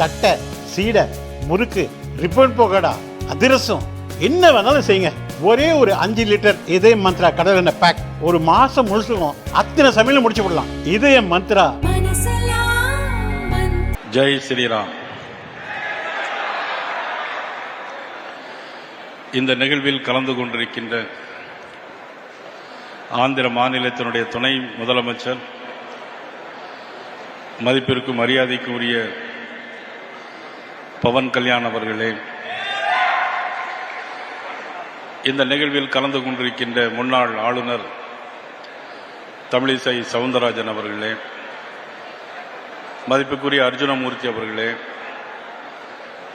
தட்டை சீடை முறுக்கு ரிப்பன் போகடா அதிரசம். என்ன வேணாலும் செய்யுங்க. ஒரே ஒரு அஞ்சு லிட்டர் இதய மந்த்ரா கடல் எண்ணெய் பேக் ஒரு மாசம் முழுசுக்கும் அத்தனை சமையலும் முடிச்சு விடலாம். இதய மந்த்ரா. ஜெய் ஸ்ரீராம். இந்த நிகழ்வில் கலந்து கொண்டிருக்கின்ற ஆந்திர மாநிலத்தினுடைய துணை முதலமைச்சர் மதிப்பிற்கும் மரியாதைக்குரிய பவன் கல்யாண் அவர்களே இந்த நிகழ்வில் கலந்து கொண்டிருக்கின்ற முன்னாள் ஆளுநர் தமிழிசை சவுந்தரராஜன் அவர்களே மதிப்புக்குரிய அர்ஜுனமூர்த்தி அவர்களே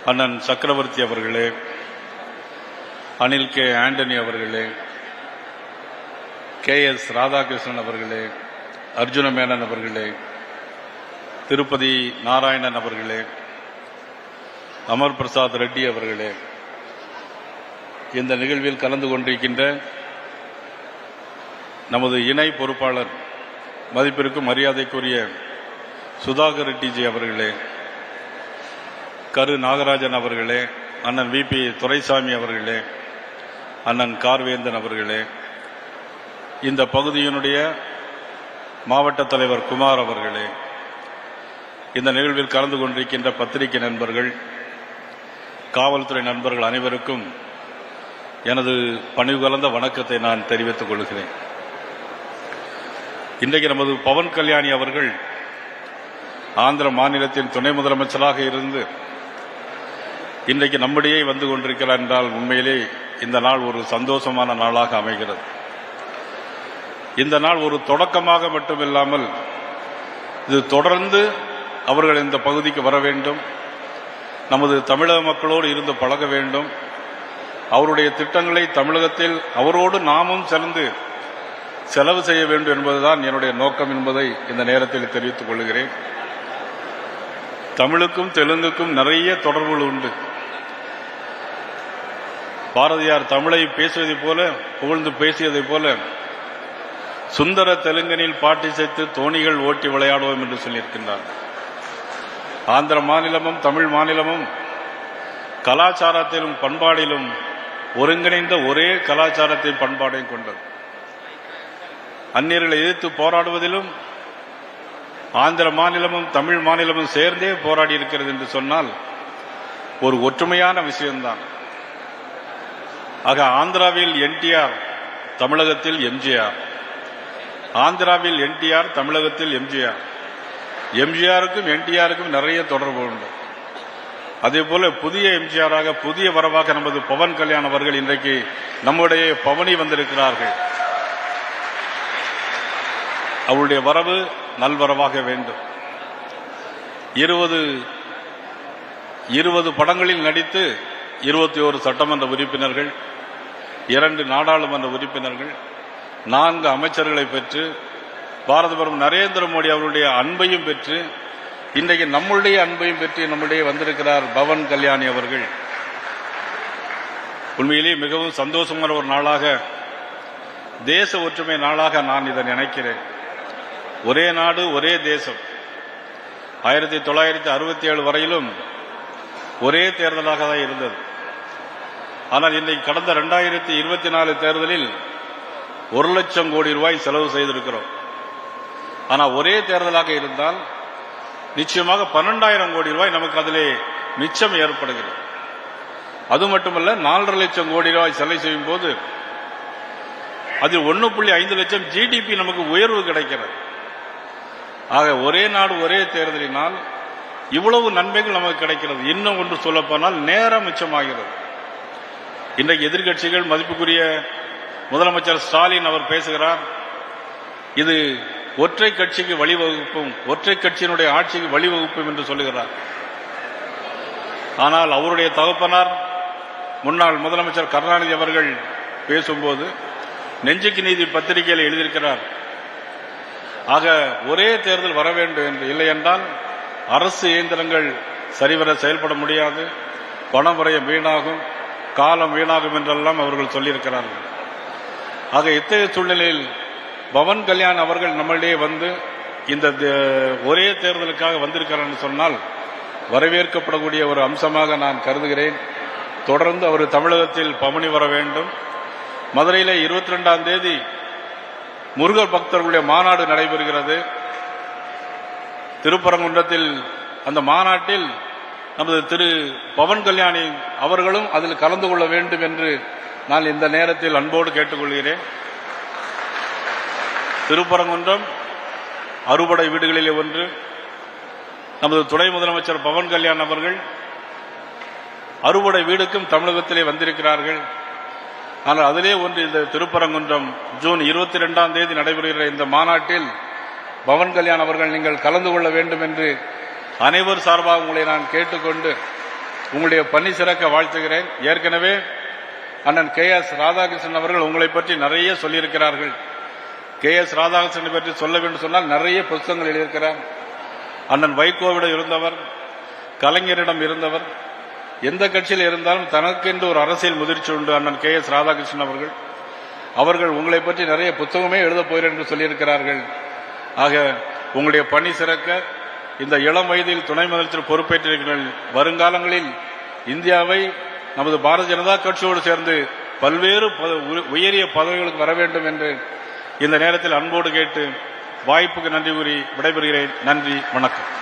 அண்ணன் சக்கரவர்த்தி அவர்களே அனில் கே ஆண்டனி அவர்களே கே எஸ் ராதாகிருஷ்ணன் அவர்களே அர்ஜுன மேனன் அவர்களே திருப்பதி நாராயணன் அவர்களே அமர் பிரசாத் ரெட்டி அவர்களே இந்த நிகழ்வில் கலந்து கொண்டிருக்கின்ற நமது இணை பொறுப்பாளர் மதிப்பிற்கும் மரியாதைக்குரிய சுதாகர் ரெட்டிஜி அவர்களே கரு நாகராஜன் அவர்களே அண்ணன் வி பி துரைசாமி அவர்களே அண்ணன் கார்வேந்தன் அவர்களே இந்த பகுதியினுடைய மாவட்ட தலைவர் குமார் அவர்களே இந்த நிகழ்வில் கலந்து கொண்டிருக்கின்ற பத்திரிகை நண்பர்கள் காவல்துறை நண்பர்கள் அனைவருக்கும் எனது பணிவு கலந்த வணக்கத்தை நான் தெரிவித்துக் கொள்கிறேன். இன்றைக்கு நமது பவன் கல்யாணி அவர்கள் ஆந்திர மாநிலத்தின் துணை முதலமைச்சராக இருந்து இன்றைக்கு நம்முடையே வந்து கொண்டிருக்கிறார் என்றால் உண்மையிலே இந்த நாள் ஒரு சந்தோஷமான நாளாக அமைகிறது. இந்த நாள் ஒரு தொடக்கமாக மட்டுமில்லாமல் இது தொடர்ந்து அவர்கள் இந்த பகுதிக்கு வர வேண்டும். நமது தமிழக மக்களோடு இருந்து பழக வேண்டும். அவருடைய திட்டங்களை தமிழகத்தில் அவரோடு நாமும் சேர்ந்து செலவு செய்ய வேண்டும் என்பதுதான் என்னுடைய நோக்கம் என்பதை இந்த நேரத்தில் தெரிவித்துக் கொள்கிறேன். தமிழுக்கும் தெலுங்குக்கும் நிறைய தொடர்புகள் உண்டு. பாரதியார் தமிழை பேசுவதைப் போல புகழ்ந்து பேசியதைப் போல சுந்தர தெலுங்கனில் பாட்டி சேர்த்து தோணிகள் ஓட்டி விளையாடுவோம் என்று சொல்லியிருக்கின்றார்கள். ஆந்திர மாநிலமும் தமிழ் மாநிலமும் கலாச்சாரத்திலும் பண்பாடிலும் ஒருங்கிணைந்த ஒரே கலாச்சாரத்தை பண்பாடையும் கொண்டது. அந்நியர்களை எதிர்த்து போராடுவதிலும் ஆந்திர மாநிலமும் தமிழ் மாநிலமும் சேர்ந்தே போராடி இருக்கிறது என்று சொன்னால் ஒரு ஒற்றுமையான விஷயம்தான். ஆக ஆந்திராவில் என்டிஆர் தமிழகத்தில் எம்ஜிஆர். ஆந்திராவில் என்டிஆர் தமிழகத்தில் எம்ஜிஆர். எம்ஜிஆருக்கும் என்டிஆருக்கும் நிறைய தொடர்பு உண்டு. அதே போல புதிய எம்ஜிஆராக புதிய வரவாக நமது பவன் கல்யாண் அவர்கள் இன்றைக்கு நம்முடைய பவனி வந்திருக்கிறார்கள். அவருடைய வரவு நல்வரவாக வேண்டும். இருபது இருபது படங்களில் நடித்து இருபத்தி ஒரு சட்டமன்ற உறுப்பினர்கள் இரண்டு நாடாளுமன்ற உறுப்பினர்கள் நான்கு அமைச்சர்களை பெற்று பாரத பிரதமர் நரேந்திர மோடி அவருடைய அன்பையும் பெற்று இன்றைக்கு நம்முடைய அன்பையும் பெற்று நம்முடைய வந்திருக்கிறார் பவன் கல்யாணி அவர்கள். உண்மையிலேயே மிகவும் சந்தோஷமான ஒரு நாளாக தேச ஒற்றுமை நாளாக நான் இதை நினைக்கிறேன். ஒரே நாடு ஒரே தேசம். ஆயிரத்தி தொள்ளாயிரத்தி அறுபத்தி ஏழு வரையிலும் ஒரே தேர்தலாக தான் இருந்தது. ஆனால் இன்றைக்கு கடந்த ரெண்டாயிரத்தி இருபத்தி நாலு தேர்தலில் ஒரு லட்சம் கோடி ரூபாய் செலவு செய்திருக்கிறோம். ஆனால் ஒரே தேர்தலாக இருந்தால் நிச்சயமாக பன்னெண்டாயிரம் கோடி ரூபாய் நமக்கு அதிலே மிச்சம் ஏற்படுகிறது. அது மட்டுமல்ல நாலரை லட்சம் கோடி ரூபாய் செலவு செய்யும் போது அதில் ஒன்று புள்ளி ஐந்து லட்சம் ஜிடிபி நமக்கு உயர்வு கிடைக்கிறது. ஆக ஒரே நாடு ஒரே தேர்தலினால் இவ்வளவு நன்மைகள் நமக்கு கிடைக்கிறது. இன்னும் ஒன்று சொல்லப்போனால் நேரம் மிச்சமாகிறது. இன்றைக்கு எதிர்க்கட்சிகள் மதிப்புக்குரிய முதலமைச்சர் ஸ்டாலின் அவர் பேசுகிறார். இது ஒற்றை கட்சிக்கு வழிவகுப்பும் ஒற்றை கட்சியினுடைய ஆட்சிக்கு வழிவகுப்பும் என்று சொல்லுகிறார். ஆனால் அவருடைய தகப்பனார் முன்னாள் முதலமைச்சர் கருணாநிதி அவர்கள் பேசும்போது நெஞ்சுக்கு நீதி பத்திரிகையில் எழுதியிருக்கிறார். ஆக ஒரே தேர்தல் வர வேண்டும் என்று இல்லை என்றால் அரசு இயந்திரங்கள் சரிவர செயல்பட முடியாது. பணம் வரைய வீணாகும் காலம் வீணாகும் என்றெல்லாம் அவர்கள் சொல்லியிருக்கிறார்கள். ஆக இத்தகைய சூழ்நிலையில் பவன் கல்யாண் அவர்கள் நம்மளிடையே வந்து இந்த ஒரே தேர்தலுக்காக வந்திருக்கிறார்னு சொன்னால் வரவேற்கப்படக்கூடிய ஒரு அம்சமாக நான் கருதுகிறேன். தொடர்ந்து அவர் தமிழகத்தில் பமனி வர வேண்டும். மதுரையிலே இருபத்தி ரெண்டாம் தேதி முருகர் பக்தர்களுடைய மாநாடு நடைபெறுகிறது. திருப்பரங்குன்றத்தில் அந்த மாநாட்டில் நமது திரு பவன் கல்யாணி அவர்களும் அதில் கலந்து கொள்ள வேண்டும் என்று நான் இந்த நேரத்தில் அன்போடு கேட்டுக்கொள்கிறேன். திருப்பரங்குன்றம் அறுபடை வீடுகளிலே ஒன்று. நமது துணை முதலமைச்சர் பவன் கல்யாண் அவர்கள் அறுபடை வீடுக்கும் தமிழகத்திலே வந்திருக்கிறார்கள். ஆனால் அதிலே ஒன்று இந்த திருப்பரங்குன்றம். ஜூன் இருபத்தி ரெண்டாம் தேதி நடைபெறுகிற இந்த மாநாட்டில் பவன் கல்யாண் அவர்கள் நீங்கள் கலந்து கொள்ள வேண்டும் என்று அனைவர் சார்பாக உங்களை நான் கேட்டுக்கொண்டு உங்களுடைய பணி சிறக்க வாழ்த்துகிறேன். ஏற்கனவே அண்ணன் கே எஸ் ராதாகிருஷ்ணன் அவர்கள் உங்களை பற்றி நிறைய சொல்லியிருக்கிறார்கள். கே எஸ் ராதாகிருஷ்ணனை பற்றி சொல்ல வேண்டும் சொன்னால் நிறைய புத்தகங்கள் எழுதியிருக்கிறார். அண்ணன் வைகோவிடம் இருந்தவர் கலைஞரிடம் இருந்தவர் எந்த கட்சியில் இருந்தாலும் தனக்கென்று ஒரு அரசியல் முதிர்ச்சி உண்டு அண்ணன் கே எஸ் ராதாகிருஷ்ணன் அவர்கள். அவர்கள் உங்களை பற்றி நிறைய புத்தகமே எழுதப் போகிறேன் என்று சொல்லியிருக்கிறார்கள். ஆக உங்களுடைய பணி சிறக்க இந்த இளம் வயதில் துணை முதலமைச்சர் பொறுப்பேற்றிருக்கிறீர்கள். வருங்காலங்களில் இந்தியாவை நமது பாரதிய ஜனதா கட்சியோடு சேர்ந்து பல்வேறு பத- உயரிய பதவிகளுக்கு வர வேண்டும் என்று இந்த நேரத்தில் அன்போடு கேட்டு வாய்ப்புக்கு நன்றி கூறி விடைபெறுகிறேன். நன்றி வணக்கம்.